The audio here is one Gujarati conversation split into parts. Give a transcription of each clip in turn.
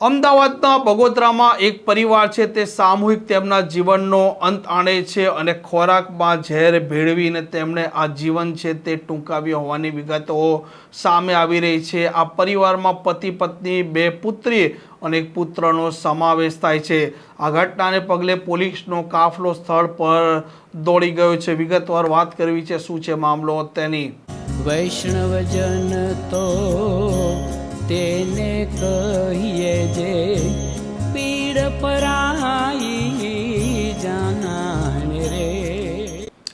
અમદાવાદના બગોદરામાં એક પરિવાર છે, તે સામૂહિક તેમના જીવનનો અંત આણે છે અને ખોરાકમાં ઝેર ભેળવીને તેમણે આ જીવન છે, તે ટૂંકાવ્યું હોવાની વિગતો સામે આવી રહી છે. આ પરિવારમાં પતિ, પત્ની, બે પુત્રી અને એક પુત્રનો સમાવેશ થાય છે. આ ઘટનાને પગલે પોલીસનો કાફલો સ્થળ પર દોડી ગયો છે. વિગતવાર વાત કરવી છે, શું છે મામલો તેની? વૈષ્ણવજન તો તેને કહીએ જે પીડ પરાઈ જાણે રે.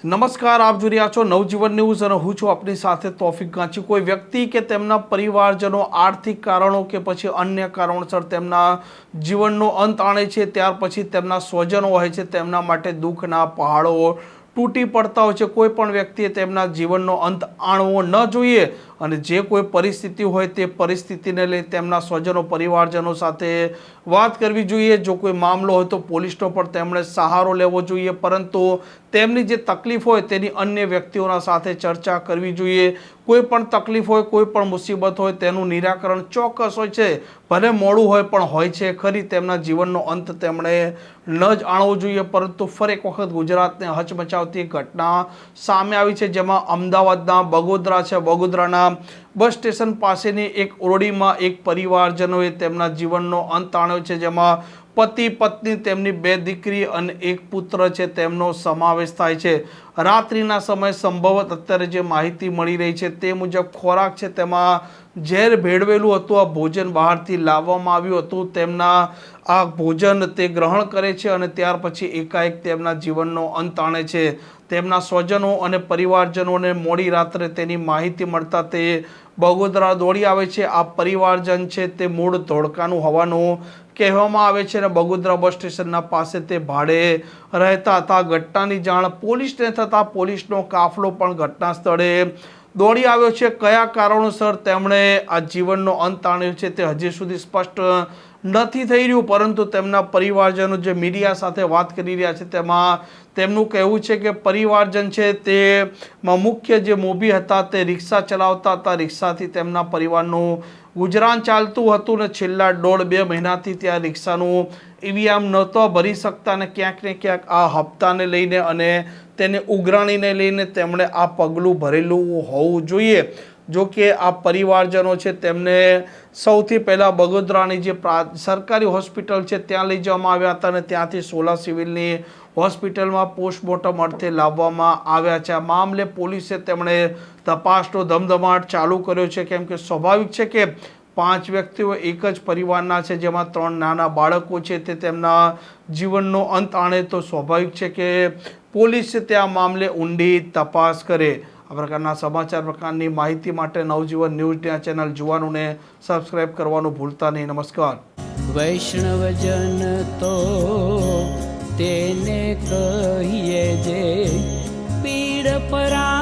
નમસ્કાર, આપ જોઈ રહ્યા છો નવજીવન ન્યૂઝ અને હું છું આપની સાથે તોફિક ગાંચી. કોઈ વ્યક્તિ કે તેમના પરિવારજનો આર્થિક કારણો કે પછી અન્ય કારણોસર તેમના જીવનનો અંત આણે છે, ત્યાર પછી તેમના સ્વજનો હોય છે, તેમના માટે દુઃખના પહાડો તૂટી પડતા હોય છે. કોઈ પણ વ્યક્તિએ તેમના જીવનનો અંત આણવો ન જોઈએ. અને જે કોઈ પરિસ્થિતિ હોય તે પરિસ્થિતિને લઈ તેમના સ્વજનો, પરિવારજનો સાથે વાત કરવી જોઈએ. જો કોઈ મામલો હોય તો પોલીસનો પણ તેમણે સહારો લેવો જોઈએ. પરંતુ તેમની જે તકલીફ હોય તેની અન્ય વ્યક્તિઓના સાથે ચર્ચા કરવી જોઈએ. કોઈ પણ તકલીફ હોય, કોઈ પણ મુસીબત હોય તેનું નિરાકરણ ચોક્કસ હોય છે. ભલે મોડું હોય પણ હોય છે. ખરી તેમના જીવનનો અંત તેમણે ન જ આણવો જોઈએ. પરંતુ ફરી એક વખત ગુજરાતને હચમચાવતી ઘટના સામે આવી છે, જેમાં અમદાવાદના બગોદરા છે. બગોદરાના બસ સ્ટેશન પાસેની એક ઓરડીમાં એક પરિવારજનોએ તેમના જીવનનો અંત આણ્યો છે જેમાં પતિ પત્ની તેમની બે દીકરી અને એક પુત્ર છે. તેમનો સમાવેશ થાય છે. રાત્રિના સમયે સંભવત અત્યારે જે માહિતી મળી રહી છે તે મુજબ ખોરાક છે તેમાં ઝેર ભેળવેલું હતું. આ ભોજન બહારથી લાવવામાં આવ્યું હતું. તેમના આ ભોજન તે ગ્રહણ કરે છે અને ત્યાર પછી એકાએક તેમના જીવનનો અંત આણે છે. તેમના સ્વજનો અને પરિવારજનોને મોડી રાત્રે તેની માહિતી મળતા તે બગોદરા દોડી આવે છે. આ પરિવારજન છે તે મૂળ ધોળકાનું હોવાનું કહેવામાં આવે છે અને બગોદરા બસ સ્ટેશનના પાસે તે ભાડે રહેતા હતા. ઘટનાની જાણ પોલીસને થતાં પોલીસનો કાફલો પણ ઘટના સ્થળે દોડી આવ્યો છે. કયા કારણોસર તેમણે આ જીવનનો અંત આણ્યો છે તે હજી સુધી સ્પષ્ટ નથી થઈ રહ્યું, પરંતુ તેમના પરિવારજનો જે મીડિયા સાથે વાત કરી રહ્યા છે, તેમાં તેમનું કહેવું છે કે પરિવારજન છે તેમાં મુખ્ય જે મોભી હતા તે રિક્ષા ચલાવતા હતા. રિક્ષાથી તેમના પરિવારનું ગુજરાન ચાલતું હતું ને છેલ્લા દોઢ બે મહિનાથી ત્યાં રિક્ષાનું ઈવીએમ નહોતો ભરી શકતા ને ક્યાંક ને ક્યાંક આ હપ્તાને લઈને અને તેને ઉઘરાણીને લઈને તેમણે આ પગલું ભરેલું હોવું જોઈએ. જો કે આ પરિવારજનો છે તેમને સૌથી પહેલાં બગોદરાની જે પ્રા, સરકારી હોસ્પિટલ છે ત્યાં લઈ જવામાં આવ્યા હતા અને ત્યાંથી સોલા સિવિલની હોસ્પિટલમાં પોસ્ટમોર્ટમ અર્થે લાવવામાં આવ્યા છે. આ મામલે પોલીસે તેમણે તપાસનો ધમધમાટ ચાલુ કર્યો છે. કેમ કે સ્વાભાવિક છે કે પાંચ વ્યક્તિઓ એક જ પરિવારના છે, જેમાં ત્રણ નાના બાળકો છે તે તેમના જીવનનો અંત આણે તો સ્વાભાવિક છે કે પોલીસ તે આ મામલે ઊંડી તપાસ કરે. આ પ્રકારના સમાચાર પ્રકારની માહિતી માટે નવજીવન ન્યૂઝ ચેનલ જોવાનું ને કરવાનું ભૂલતા નહીં. નમસ્કાર. વૈષ્ણવજન તો તેને કહીએ જે પીડ પરાઈ